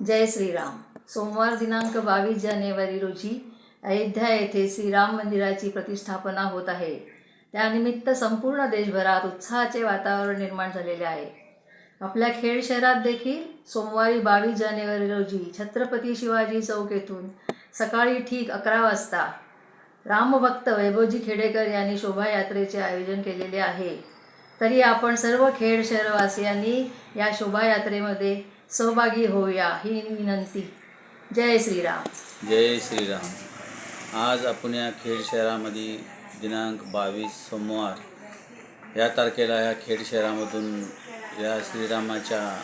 जय श्रीराम. सोमवार दिनांक बावीस जानेवारी रोजी अयोध्या येथे श्रीराम मंदिराची प्रतिष्ठापना होत आहे. त्यानिमित्त संपूर्ण देशभरात उत्साहाचे वातावरण निर्माण झालेले आहे. आपल्या खेड शहरात देखील सोमवारी बावीस जानेवारी रोजी छत्रपती शिवाजी चौक येथून सकाळी ठीक अकरा वाजता रामभक्त वैभवजी खेडेकर यांनी शोभायात्रेचे आयोजन केलेले आहे. तरी आपण सर्व खेड शहरवासियांनी या शोभायात्रेमध्ये सहभागी होऊया ही विनंती. जय श्रीराम. जय श्रीराम. आज आपण या खेड शहरामध्ये दिनांक बावीस सोमवार या तारखेला या खेड शहरामधून या श्रीरामाच्या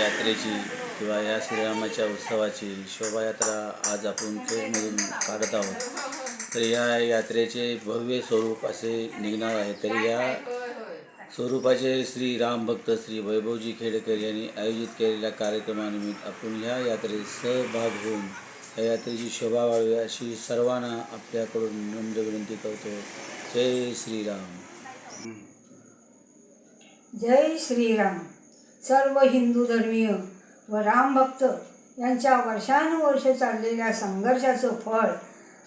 यात्रेची किंवा या श्रीरामाच्या उत्सवाची शोभायात्रा आज आपण खेडमधून काढत आहोत. तर या यात्रेचे भव्य स्वरूप असे निघणार आहे. तर या स्वरूपाचे श्री राम भक्त श्री वैभवजी खेडेकर यांनी आयोजित केलेल्या कार्यक्रमानिमित्त आपण ह्या यात्रेत सहभाग होऊन या यात्रेची शोभा वाढवी अशी सर्वांना आपल्याकडून नम्र विनंती करतो. जय श्रीराम जय श्रीराम सर्व हिंदू धर्मीय व रामभक्त यांच्या वर्षानुवर्ष चाललेल्या संघर्षाचं फळ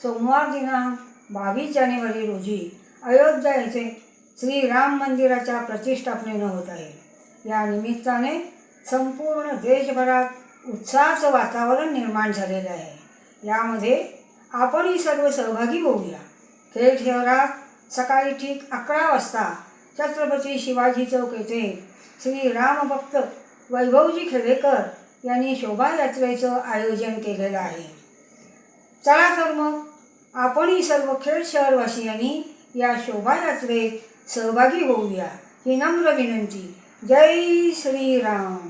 सोमवार दिनांक बावीस जानेवारी रोजी अयोध्या येथे श्रीराम मंदिराच्या प्रतिष्ठापनेनं होत आहे. या निमित्ताने संपूर्ण देशभरात उत्साहाचं वातावरण निर्माण झालेलं आहे. यामध्ये आपणही सर्व सहभागी होऊया. खेड शहरात सकाळी ठीक अकरा वाजता छत्रपती शिवाजी चौक येथे श्री रामभक्त वैभवजी खेडेकर यांनी शोभायात्रेचं आयोजन केलेलं आहे. चला तर मग आपणही सर्व खेड शहरवासियांनी या शोभायात्रेत सहभागी होऊया. ही नम्र विनंती. जय श्रीराम.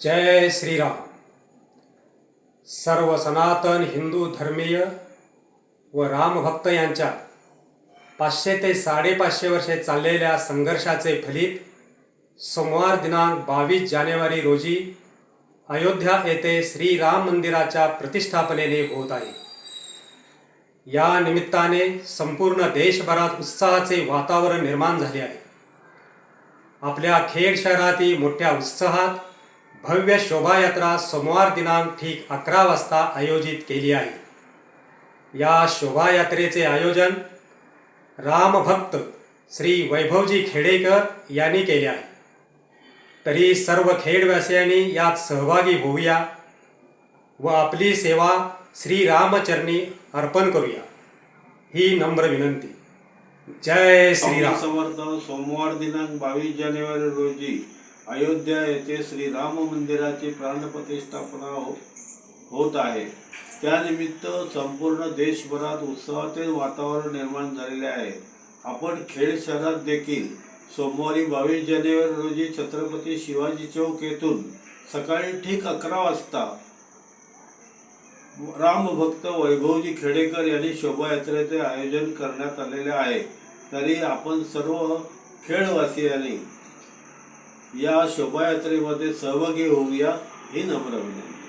जय श्रीराम. सर्व सनातन हिंदू धर्मीय व रामभक्त यांच्या पाचशे ते साडेपाचशे वर्षे चाललेल्या संघर्षाचे फलित सोमवार दिनांक बावीस जानेवारी रोजी अयोध्या येथे श्रीराम मंदिराच्या प्रतिष्ठापनेने होत आहे. या निमित्ताने संपूर्ण देशभरात उत्साहाचे वातावरण निर्माण झाले आहे. आपल्या खेड शहरातील मोठ्या उत्साहात भव्य शोभायात्रा सोमवार दिनांक ठीक अकरा वाजता आयोजित केली आहे. या शोभायात्रेचे आयोजन रामभक्त श्री वैभवजी खेडेकर यांनी केले आहे. तरी सर्व खेडवासियांनी यात सहभागी होऊया व आपली सेवा श्री रामचरणी अर्पण करूया. ही नम्र विनंती. जय श्रीराम. समर्थ सोमवार दिनांक बावीस जानेवारी रोजी अयोध्या येथे श्रीराम मंदिराची प्राणप्रतिष्ठापना हो होत आहे. त्यानिमित्त संपूर्ण देशभरात उत्सवाचे वातावरण निर्माण झालेले आहे. आपण खेड शहरात देखील सोमवारी बावीस जानेवारी रोजी छत्रपती शिवाजी चौक येथून सकाळी ठीक अकरा वाजता रामभक्त वैभवजी खेडेकर यांनी शोभायात्रेचे आयोजन करण्यात आलेले आहे. तरी आपण सर्व खेळवासियांनी या शोभायात्रेमध्ये सहभागी होऊया ही नम्र विनंती.